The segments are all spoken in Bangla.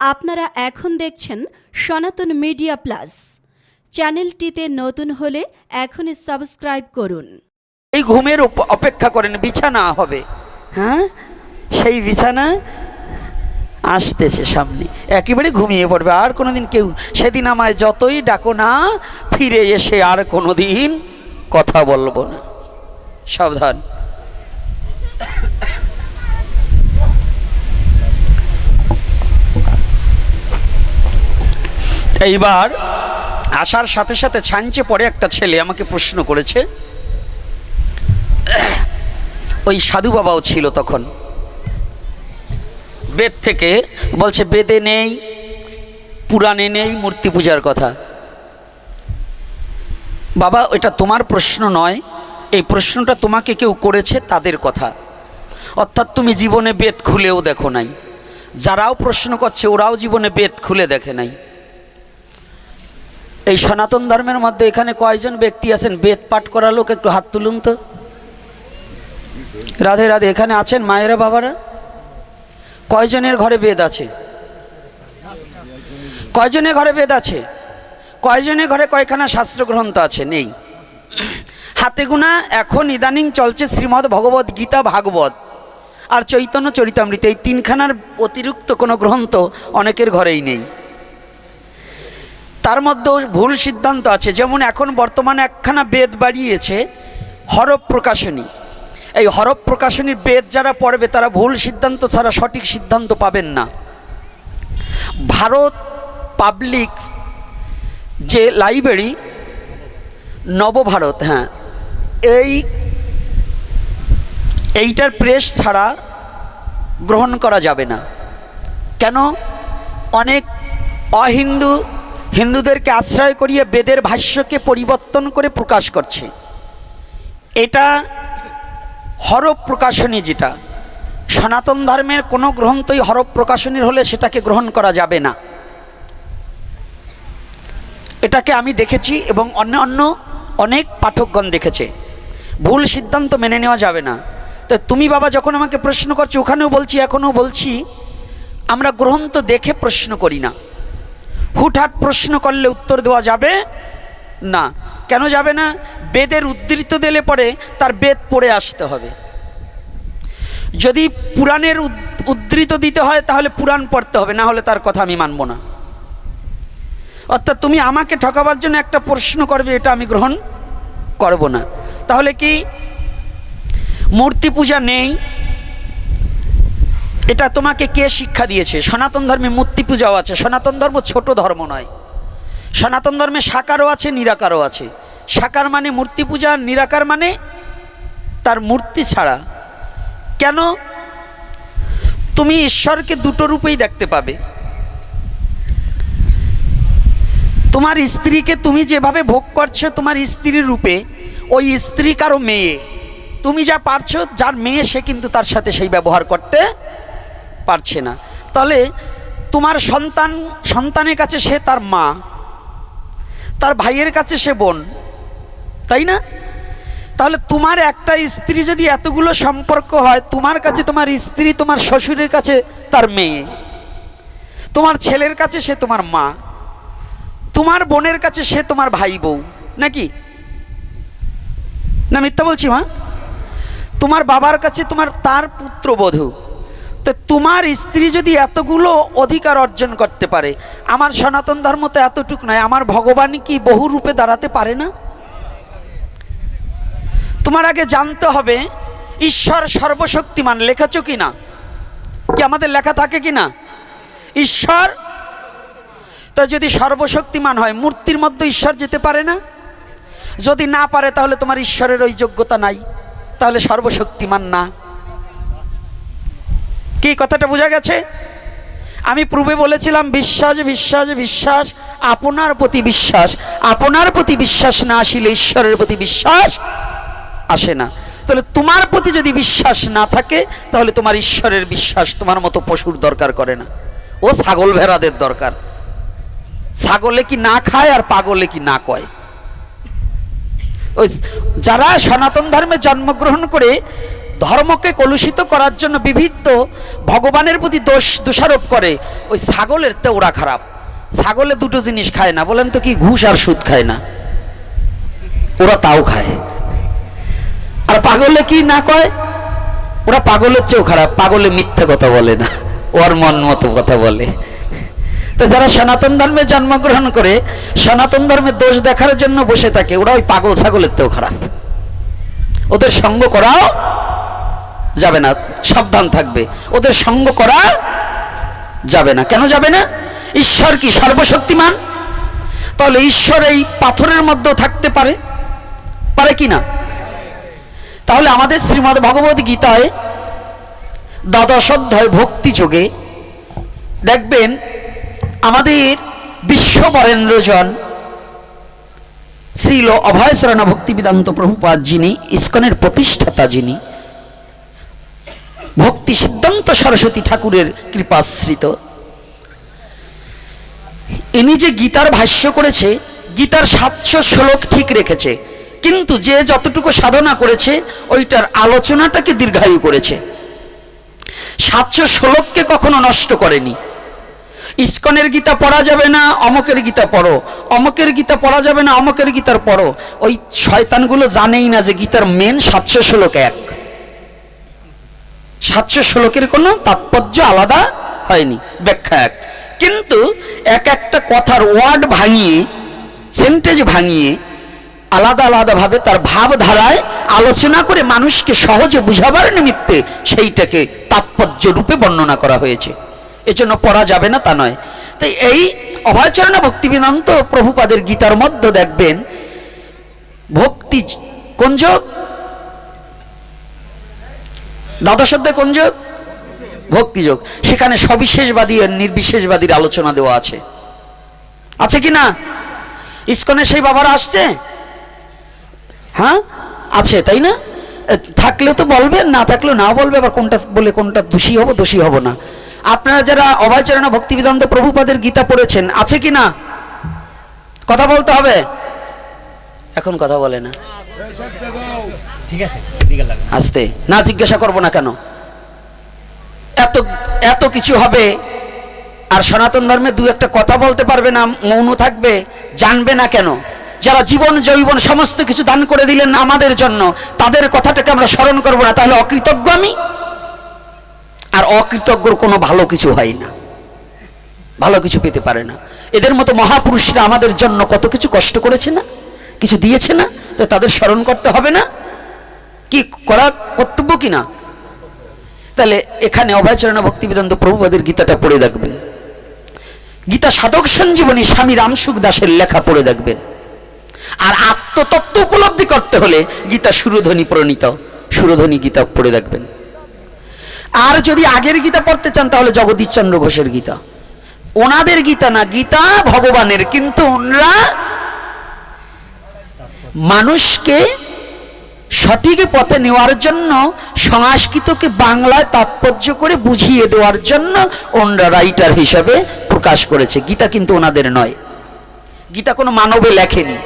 আপনারা এখন দেখছেন সনাতন মিডিয়া প্লাস। চ্যানেলটিতে নতুন হলে এখনই সাবস্ক্রাইব করুন। এই ঘুমের অপেক্ষা করেন, বিছানা হবে। হ্যাঁ? সেই বিছানা আসতেছে সামনে। একেবারে ঘুমিয়ে পড়বে। আর কোনো দিন কেউ সেদিন আমায় যতই ডাকো না, ফিরে এসে আর কোনো দিন কথা বলব না। সাবধান। এইবার আসার সাথে সাথে ছাঞ্চে পরে একটা ছেলে আমাকে প্রশ্ন করেছে, ওই সাধু বাবাও ছিল তখন। বেদ থেকে বলছে, বেদে নেই, পুরাণে নেই, মূর্তি পূজার কথা। বাবা, এটা তোমার প্রশ্ন নয়, এই প্রশ্নটা তোমাকে কেউ করেছে তাদের কথা। অর্থাৎ তুমি জীবনে বেদ খুলেও দেখো নাই। যারাও প্রশ্ন করছে, ওরাও জীবনে বেদ খুলে দেখে নাই। এই সনাতন ধর্মের মধ্যে এখানে কয়জন ব্যক্তি আছেন? বেদ পাঠ করা লোক একটু হাত তুলুন তো। রাধে রাধে, এখানে আছেন মায়েরা বাবারা? কয়জনের ঘরে বেদ আছে? কয়জনের ঘরে বেদ আছে? কয়জনের ঘরে কয়খানা শাস্ত্র গ্রন্থ আছে? নেই। হাতে গোনা এখন ইদানিং চলছে শ্রীমদ্ ভগবত গীতা ভাগবত আর চৈতন্য চরিতামৃত। এই তিনখানার অতিরিক্ত কোনো গ্রন্থ অনেকের ঘরেই নেই। তার মধ্যেও ভুল সিদ্ধান্ত আছে। যেমন এখন বর্তমানে একখানা বেদ বাড়িয়েছে হরফ প্রকাশনী। এই হরফ প্রকাশনীর বেদ যারা পড়বে, তারা ভুল সিদ্ধান্ত ছাড়া সঠিক সিদ্ধান্ত পাবেন না। ভারত পাবলিক যে লাইব্রেরি, নবভারত হ্যাঁ এই, এইটার প্রেস ছাড়া গ্রহণ করা যাবে না। কেন? অনেক অহিন্দু হিন্দুদেরকে আশ্রয় করিয়ে বেদের ভাষ্যকে পরিবর্তন করে প্রকাশ করছে। এটা হরপ প্রকাশনী যেটা, সনাতন ধর্মের কোনো গ্রন্থই হরপ প্রকাশনীর হলে সেটাকে গ্রহণ করা যাবে না। এটাকে আমি দেখেছি এবং অন্য অন্য অনেক পাঠকগণ দেখেছে। ভুল সিদ্ধান্ত মেনে নেওয়া যাবে না। তো তুমি বাবা যখন আমাকে প্রশ্ন করছ, ওখানেও বলছি, এখনও বলছি, আমরা গ্রন্থ দেখে প্রশ্ন করি না। হুটহাট প্রশ্ন করলে উত্তর দেওয়া যাবে না। কেন যাবে না? বেদের উদ্ধৃত দিলে পরে তার বেদ পড়ে আসতে হবে। যদি পুরাণের উদ- উদ্ধৃত দিতে হয় তাহলে পুরাণ পড়তে হবে, না হলে তার কথা আমি মানব না। অর্থাৎ তুমি আমাকে ঠকাবার জন্য একটা প্রশ্ন করবে, এটা আমি গ্রহণ করব না। তাহলে কি? মূর্তি পূজা নেই এটা তোমাকে কে শিক্ষা দিয়েছে? সনাতন ধর্মে মূর্তি পূজাও আছে, সনাতন ধর্ম ছোট ধর্ম নয়। সনাতন ধর্মে সাকারও আছে, নিরাকারও আছে। সাকার মানে মূর্তি পূজা নিরাকার মানে তার মূর্তি ছাড়া। কেন? তুমি ঈশ্বরকে দুটো রূপেই দেখতে পাবে। তোমার স্ত্রীকে তুমি যেভাবে ভোগ করছ, তোমার স্ত্রীর রূপে, ওই স্ত্রী কারও মেয়ে। তুমি যা পারছ, যার মেয়ে সে কিন্তু তার সাথে সেই ব্যবহার করতে পারছে না। তাহলে তোমার সন্তান, সন্তানের কাছে সে তার মা, তার ভাইয়ের কাছে সে বোন, তাই না? তাহলে তোমার একটা স্ত্রী যদি এতগুলো সম্পর্ক হয়, তোমার কাছে তোমার স্ত্রী তোমার শ্বশুরের কাছে তার মেয়ে, তোমার ছেলের কাছে সে তোমার মা, তোমার বোনের কাছে সে তোমার ভাই বউ, নাকি? না মিথ্যা বলছি মা? তোমার বাবার কাছে তোমার তার পুত্রবধূ তো তোমার স্ত্রী যদি এতগুলো অধিকার অর্জন করতে পারে, আমার সনাতন ধর্ম তো এতটুক নয়, আমার ভগবান কি বহু রূপে দাঁড়াতে পারে না? তোমার আগে জানতে হবে, ঈশ্বর সর্বশক্তিমান, লেখাছো কি না? কি আমাদের লেখা থাকে কি না? ঈশ্বর? তা যদি সর্বশক্তিমান হয়, মূর্তির মধ্যে ঈশ্বর যেতে পারে না? যদি না পারে, তাহলে তোমার ঈশ্বরের ওই যোগ্যতা নাই, তাহলে সর্বশক্তিমান না। কি কথাটা বোঝা গেছে? আমি পূর্বে বলেছিলাম, বিশ্বাস বিশ্বাস বিশ্বাস, আপনার প্রতি বিশ্বাস। আপনার প্রতি বিশ্বাস না আসিলে ঈশ্বরের প্রতি বিশ্বাস আসে না। তাহলে তোমার প্রতি যদি বিশ্বাস না থাকে, তাহলে তোমার ঈশ্বরের বিশ্বাস তোমার মতো পশুর দরকার করে না। ও ছাগল ভেড়াদের দরকার। ছাগলে কি না খায় আর পাগলে কি না কয়? ওই যারা সনাতন ধর্মে জন্মগ্রহণ করে ধর্মকে কলুষিত করার জন্য বিভিন্ন ভগবানের প্রতি দোষ দোষারোপ করে। ওই ছাগলের তো ওরা খারাপ। ছাগলে দুটো জিনিস খায় না, বলেন তো কি ঘুষ আর সুদ খায় না? ওরা তাও খায়। আর পাগলে কি না কয়? ওরা পাগলের চেয়েও খারাপ, পাগলে মিথ্যে কথা বলে না ওর মন মতো কথা বলে। তো যারা সনাতন ধর্মে জন্মগ্রহণ করে, সনাতন ধর্মের দোষ দেখার জন্য বসে থাকে, ওরা ওই পাগল ছাগলের তেও খারাপ। ওদের সঙ্গ করাও যাবে না, সাবধান থাকবে। ওদের সঙ্গ করা যাবে না। কেন যাবে না? ঈশ্বর কি সর্বশক্তিমান? তাহলে ঈশ্বর এই পাথরের মধ্যেও থাকতে পারে। পারে কি না? তাহলে আমাদের শ্রীমদ্ ভগবত গীতায় দ্বাদশ অধ্যায় ভক্তি যোগে দেখবেন, আমাদের বিশ্ব বরেন্দ্রজন শ্রীল অভয়চরণ ভক্তি বেদান্ত প্রভুপাদ যিনি, ইস্কনের প্রতিষ্ঠাতা যিনি ভক্তি সিদ্ধান্ত সরস্বতী ঠাকুরের কৃপাশ্রিত। ইনি যে গীতার ভাষ্য করেছে, গীতার সাতশো শ্লোক ঠিক রেখেছে। কিন্তু যে যতটুকু সাধনা করেছে, ওইটার আলোচনাটাকে দীর্ঘায়ু করেছে। সাতশো শ্লোককে কখনো নষ্ট করেনি। ইস্কনের গীতা পড়া যাবে না, অমকের গীতা পড়ো। অমকের গীতা পড়া যাবে না, অমকের গীতার পড়ো। ওই শয়তানগুলো জানেই না যে গীতার মেন সাতশো শ্লোক এক। সাতশো শ্লোকের কোনো তাৎপর্য আলাদা হয়নি। ব্যাখ্যা এক। কিন্তু এক একটা কথার ওয়ার্ড ভাঙিয়ে, সেন্টেজ ভাঙিয়ে আলাদা আলাদাভাবে তার ভাবধারায় আলোচনা করে মানুষকে সহজে বুঝাবার নিমিত্তে সেইটাকে তাৎপর্য রূপে বর্ণনা করা হয়েছে। এজন্য পড়া যাবে না তা নয়। তাই এই অভয়চরণ ভক্তিবেদান্ত প্রভুপাদের গীতার মধ্যে দেখবেন, ভক্তি কোন যোগ দ্বাদশ অধ্যায় কোন যোগ? ভক্তি যোগ। সেখানে সবিশেষবাদী আর নির্বিশেষবাদীর আলোচনা দেওয়া আছে। আছে কি না? ইস্কনে সেই বাবারা আসছে? হ্যাঁ? আছে, তাই না? থাকলে তো বলবে, না থাকলেও না বলবে, আবার কোনটা বলে কোনটা দোষী হব দোষী হব না। আপনারা যারা অভয়চরণ ভক্তিবেদান্ত প্রভুপাদের গীতা পড়েছেন, আছে কি না? কথা বলতে হবে? এখন কথা বলে না। আসতে। না জিজ্ঞাসা করব না কেন? এত এত কিছু হবে আর সনাতন ধর্মে দু একটা কথা বলতে পারবে না মৌন থাকবে, জানবে না কেন? যারা জীবন জৈবন সমস্ত কিছু দান করে দিলেন আমাদের জন্য, তাদের কথাটাকে আমরা স্মরণ করব না, তাহলে অকৃতজ্ঞ আমি? আর অকৃতজ্ঞর কোনো ভালো কিছু হয় না। ভালো কিছু পেতে পারে না। এদের মতো মহাপুরুষরা আমাদের জন্য কত কিছু কষ্ট করেছে না? কিছু দিয়েছে না? তো তাদের স্মরণ করতে হবে না? কি করা কর্তব্য কি না তাহলে এখানে অভয়চরণ ভক্তিবেদান্ত প্রভুপাদের গীতাটা পড়ে দেখবেন। গীতা সাধক সঞ্জীবনী স্বামী রামসুখ দাসের লেখা পড়ে দেখবেন। আর আত্মতত্ত্ব উপলব্ধি করতে হলে গীতা সুরধ্বনি প্রণীত, সুরধ্বনি গীতা পড়ে দেখবেন। আর যদি আগের গীতা পড়তে চান, তাহলে জগদীশচন্দ্র ঘোষের গীতা। ওনাদের গীতা না, গীতা ভগবানের, কিন্তু ওনারা মানুষকে সঠিক পথে নেওয়ার জন্য, সংস্কৃতকে বাংলায় তাৎপর্য করে বুঝিয়ে দেওয়ার জন্য ওনরা রাইটার হিসাবে প্রকাশ করেছে। গীতা কিন্তু ওনাদের নয়। গীতা কোনো মানবে লেখেনি।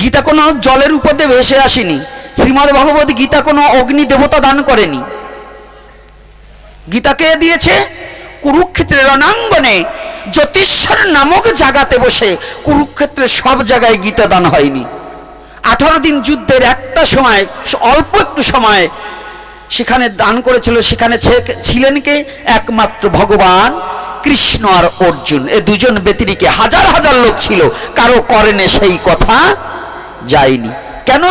গীতা কোনো জলের উপদে ভেসে আসেনি। শ্রীমদ ভগবত গীতা কোনো অগ্নি দেবতা দান করেনি। গীতাকে দিয়েছে, কুরুক্ষেত্রের রণাঙ্গনে জ্যোতিষ্বর নামক জায়গাতে বসে, কুরুক্ষেত্রের সব জায়গায় গীতা দান হয়নি। আঠারো দিন যুদ্ধের একটা সময়, অল্প একটু সময় সেখানে দান করেছিল। সেখানে ছিলেন কে? একমাত্র ভগবান কৃষ্ণ আর অর্জুন। এ দুজন ব্যতিরিকে হাজার হাজার লোক ছিল। কারও করেনে সেই কথা যায়নি। কেন?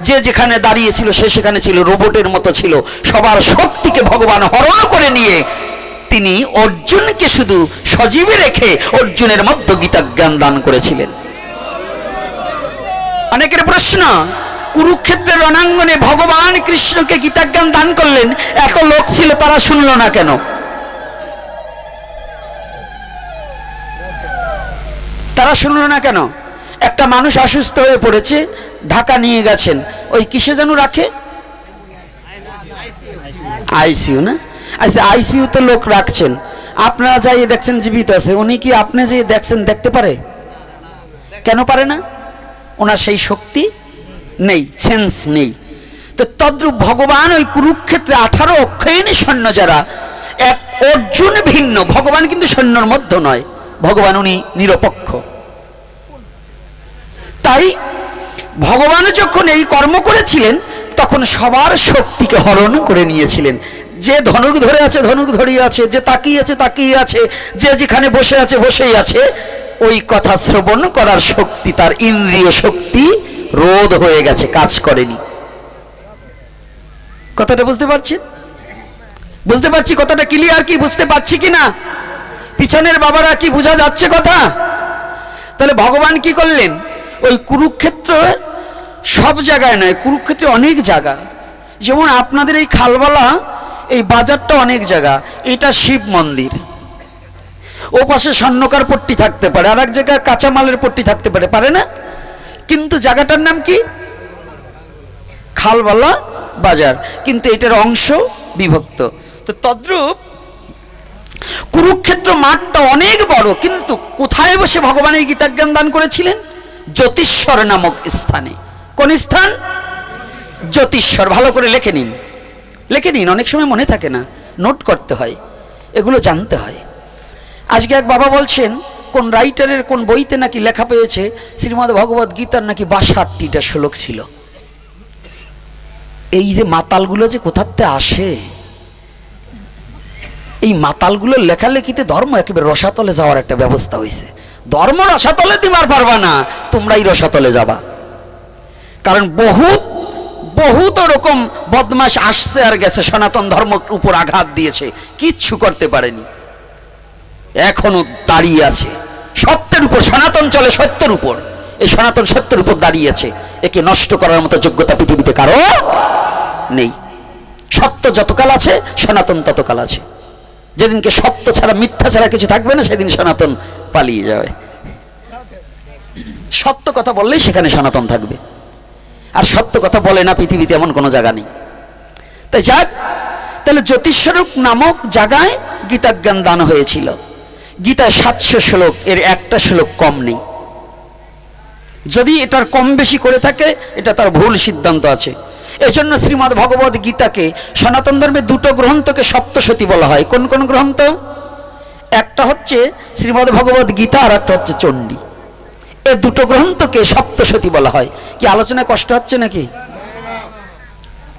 যে যেখানে দাঁড়িয়েছিল, সে সেখানে ছিল, রোবটের মতো ছিল। সবার শক্তিকে ভগবান হরণ করে নিয়ে তিনি অর্জুনকে শুধু সজীবে রেখে অর্জুনের মধ্য গীতা জ্ঞান দান করেছিলেন। অনেকের প্রশ্ন, কুরুক্ষেত্রের রণাঙ্গনে ভগবান কৃষ্ণকে গীতাজ্ঞান দান করলেন, এত লোক ছিল, তারা শুনল না কেন? তারা শুনল না কেন? একটা মানুষ অসুস্থ হয়ে পড়েছে, ঢাকা নিয়ে গেছেন। ওই কিসে যেন রাখে? আইসিইউ না? আচ্ছা আইসিইউতে লোক রাখছেন। আপনারা যাই দেখছেন, জীবিত আছে। উনি কি আপনি যে দেখছেন, দেখতে পারে? কেন পারে না? ওনার সেই শক্তি নেই সেন্স নেই। তো তদ্রূপ ভগবান ওই কুরুক্ষেত্রে আঠারো অক্ষয়ণী সৈন্য যারা, এক অর্জুন ভিন্ন, ভগবান কিন্তু সৈন্যর মধ্যে নয়, ভগবান উনি নিরপেক্ষ। তাই ভগবান যখন এই কর্ম করেছিলেন, তখন সবার শক্তিকে হরণ করে নিয়েছিলেন। যে ধনুক ধরে আছে, ধনুক ধরিয়ে আছে, যে তাকিয়ে আছে তাকিয়ে আছে, যে যেখানে বসে আছে, বসেই আছে ওই কথা শ্রবণ করার শক্তি, তার ইন্দ্রিয় শক্তি রোধ হয়ে গেছে, কাজ করেনি। কথাটা বুঝতে পারছেন? বুঝতে পারছি কথাটা ক্লিয়ার কি, বুঝতে পারছি কি না? পিছনের বাবারা কি বোঝা যাচ্ছে কথা? তাহলে ভগবান কি করলেন? ওই কুরুক্ষেত্র সব জায়গায় নয়, কুরুক্ষেত্রে অনেক জায়গা। যেমন আপনাদের এই খালবালা এই বাজারটা অনেক জায়গা। এটা শিব মন্দির। ও পাশে স্বর্ণকার পট্টি থাকতে পারে আর এক জায়গায় কাঁচামালের পট্টি থাকতে পারে পারে না? কিন্তু জায়গাটার নাম কি? খালবালা বাজার। কিন্তু এটার অংশ বিভক্ত। তো তদ্রূপ কুরুক্ষেত্র মাঠটা অনেক বড়, কিন্তু কোথায় বসে ভগবান এই গীতাজ্ঞান দান করেছিলেন? জ্যোতিষ্বর নামক স্থানে। কোন স্থান? জ্যোতিষ্বর। ভালো করে লিখে নিন। লেখে নিন, অনেক সময় মনে থাকে না, নোট করতে হয়, এগুলো জানতে হয়। আজকে এক বাবা বলছেন, কোন রাইটারের কোন বইতে নাকি লেখা পেয়েছে, শ্রীমদ ভগবত গীতার নাকি বাষট্টিটা শ্লোক ছিল। এই যে মাতালগুলো যে কোথাতে আসে? এই মাতালগুলোর লেখালেখিতে ধর্ম একেবারে রসাতলে যাওয়ার একটা ব্যবস্থা হয়েছে ধর্ম রসাতলে তোমার পারবা না, তোমরাই রসাতলে যাবা। কারণ বহুত বহুত রকম বদমাস আসছে আর গেছে সনাতন ধর্ম উপর আঘাত দিয়েছে, কিচ্ছু করতে পারেনি। এখনও দাঁড়িয়ে আছে। সত্যের উপর, সনাতন চলে সত্যের উপর। এই সনাতন সত্যের উপর দাঁড়িয়ে আছে। একে নষ্ট করার মতো যোগ্যতা পৃথিবীতে কারও নেই। সত্য যতকাল আছে, সনাতন ততকাল আছে। যেদিনকে সত্য ছাড়া, মিথ্যা ছাড়া কিছু থাকবে না, সেদিন সনাতন পালিয়ে যাবে। সত্য কথা বললেই সেখানে সনাতন থাকবে। আর সত্য কথা বলে না পৃথিবীতে এমন কোনো জায়গা নেই। তাই যাক, তাহলে জ্যোতিস্বরূপ নামক জায়গায় গীতাজ্ঞান দান হয়েছিল। গীতায় সাতশো শ্লোক, এর একটা শ্লোক কম নেই। যদি এটার কম বেশি করে থাকে, এটা তার ভুল সিদ্ধান্ত আছে। এজন্য শ্রীমৎ ভগবত গীতাকে সনাতন ধর্মের দুটো গ্রন্থকে সপ্তশতী বলা হয়। কোন কোন গ্রন্থ? একটা হচ্ছে শ্রীমৎ ভগবত গীতা, আর একটা হচ্ছে চণ্ডী। এ দুটো গ্রন্থকে সপ্তশতী বলা হয়। কি আলোচনায় কষ্ট হচ্ছে নাকি?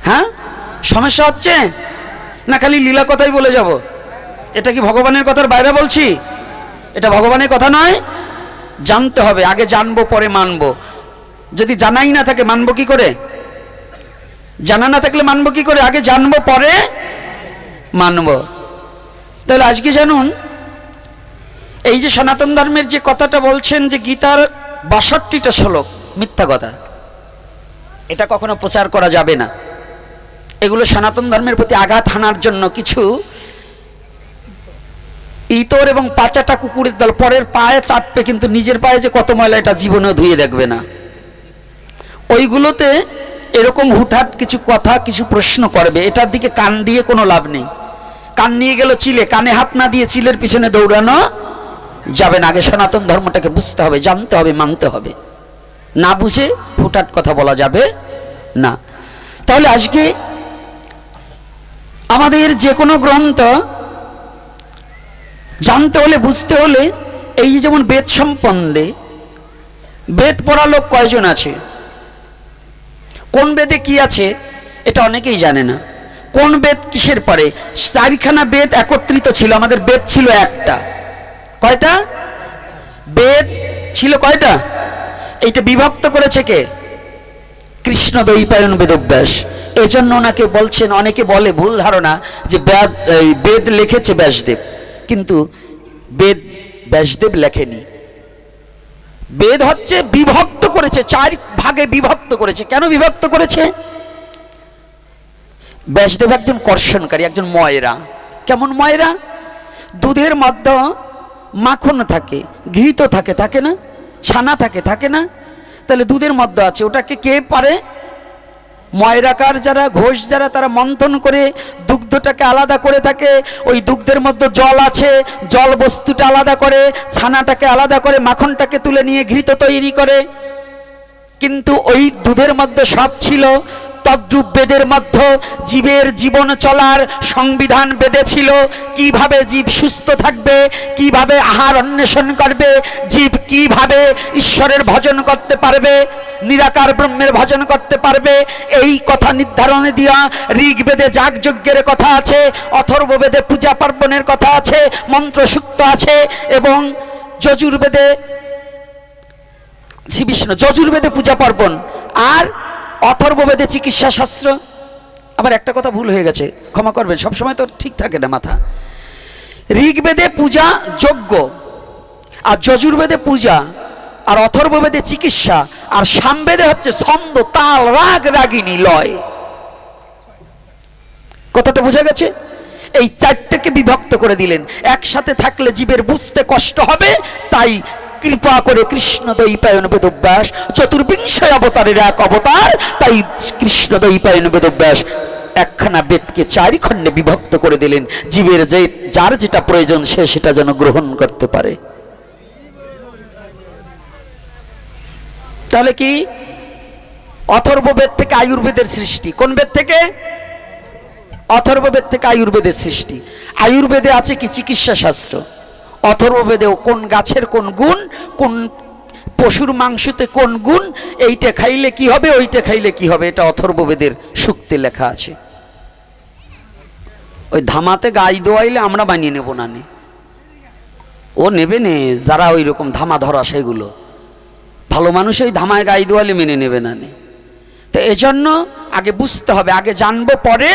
হ্যাঁ? সমস্যা হচ্ছে? না, খালি লীলা কথাই বলে যাব। এটা কি ভগবানের কথার বাইরে বলছি? এটা ভগবানের কথা নয়, জানতে হবে, আগে জানব, পরে মানবো। যদি জানাই না থাকে, মানবো কি করে? জানা না থাকলে মানবো কি করে? আগে জানব, পরে মানবো। তাহলে আজকে জানুন, এই যে সনাতন ধর্মের যে কথাটা বলছেন যে গীতার বাষট্টিটা শ্লোক, মিথ্যা কথা, এটা কখনো প্রচার করা যাবে না। এগুলো সনাতন ধর্মের প্রতি আঘাত হানার জন্য কিছু ইতর এবং পাচাটা কুকুরের দল, পরের পায়ে চাটবে কিন্তু নিজের পায়ে যে কত ময়লা, এটা জীবনেও ধুয়ে দেখবে না। ওইগুলোতে এরকম হুটহাট কিছু কথা, কিছু প্রশ্ন করবে। এটার দিকে কান দিয়ে কোনো লাভ নেই। কান নিয়ে গেল চিলে, কানে হাত না দিয়ে চিলের পিছনে দৌড়ানো যাবে না। আগে সনাতন ধর্মটাকে বুঝতে হবে, জানতে হবে, মানতে হবে। না বুঝে হুটহাট কথা বলা যাবে না। তাহলে আজকে আমাদের যে কোনো গ্রন্থ জানতে হলে, বুঝতে হলে এই যে যেমন বেদ সম্বন্ধে, বেদ পড়া লোক কয়জন আছে? কোন বেদে কি আছে, এটা অনেকেই জানে না। কোন বেদ কিসের পরে? চারিখানা বেদ একত্রিত ছিল, আমাদের বেদ ছিল একটা। কয়টা? বেদ ছিল কয়টা? এইটা বিভক্ত করেছে কে? কৃষ্ণ দৈপায়ন বেদব্যাস। এই জন্য ওনাকে বলছেন, অনেকে বলে ভুল ধারণা যে বেদ লিখেছে ব্যাসদেব। কিন্তু বেদ ব্যাসদেব লেখেনি। বেদ হচ্ছে বিভক্ত করেছে, চার ভাগে বিভক্ত করেছে। কেন বিভক্ত করেছে? ব্যাসদেব একজন কর্ষণকারী, একজন ময়রা। কেমন ময়রা? দুধের মধ্যে মাখন থাকে, ঘৃত থাকে থাকে না? ছানা থাকে থাকে না? তাহলে দুধের মধ্যে আছে, ওটাকে কে পারে? ময়রাকার যারা, ঘোষ যারা, তারা মন্থন করে দুগ্ধটাকে আলাদা করে থাকে, ওই দুগ্ধের মধ্যে জল আছে, জল বস্তুটা আলাদা করে, ছানাটাকে আলাদা করে, মাখনটাকে তুলে নিয়ে ঘৃত তৈরি করে। কিন্তু ওই দুধের মধ্যে সব ছিল তদ্রূপ বেদের মধ্যে জীবের জীবন চলার সংবিধান বেঁধেছিল। কীভাবে জীব সুস্থ থাকবে, কীভাবে আহার অন্বেষণ করবে, জীব কীভাবে ঈশ্বরের ভজন করতে পারবে, নিরাকার ব্রহ্মের ভজন করতে পারবে, এই কথা নির্ধারণে দিয়া ঋগ্বেদে যাগযজ্ঞের কথা আছে, অথর্ববেদে পূজা পার্বণের কথা আছে মন্ত্র সুক্ত আছে এবং যজুর্বেদে, শ্রী বিষ্ণু, যজুর্বেদে পূজা পার্বণ। আর অথর্ববেদে চিকিৎসা শাস্ত্র। আবার একটা কথা ভুল হয়ে গেছে, ক্ষমা করবেন, সবসময় তো ঠিক থাকে না মাথা। ঋগ্বেদে পূজা যজ্ঞ আর যজুর্বেদে পূজা, আর অথর্ববেদে চিকিৎসা, আর সামবেদে হচ্ছে ছন্দ, তাল, রাগ, রাগিনী, লয়। কথাটা বোঝা গেছে? এই চারটাকে বিভক্ত করে দিলেন। একসাথে থাকলে জীবের বুঝতে কষ্ট হবে, তাই কৃপা করে কৃষ্ণ দৈপায়ন বেদব্যাস চতুর্বিংশ অবতারের এক অবতার, তাই কৃষ্ণ দৈপায়ন বেদব্যাস একখানা বেদকে চারি খণ্ডে বিভক্ত করে দিলেন। জীবের যে, যার যেটা প্রয়োজন, সে সেটা যেন গ্রহণ করতে পারে। তাহলে কি? অথর্ববেদ থেকে আয়ুর্বেদের সৃষ্টি। কোন বেদ থেকে? অথর্ববেদ থেকে আয়ুর্বেদের সৃষ্টি। আয়ুর্বেদে আছে কি? চিকিৎসা শাস্ত্র অথর্ববেদেও কোন গাছের কোন গুণ, কোন পশুর মাংসতে কোন গুণ, এইটা খাইলে কি হবে, ওইটা খাইলে কি হবে, এটা অথর্ববেদের সুক্তে লেখা আছে। ওই ধামাতে গাই দোয়াইলে আমরা বানিয়ে নেব না নে ও নেবে নে, যারা ওই রকম ধামা ধরা সেগুলো। ভালো মানুষ ওই ধামায় গাই দোয়ালে মেনে নেবে না নে তো এজন্য আগে বুঝতে হবে, আগে জানব পরে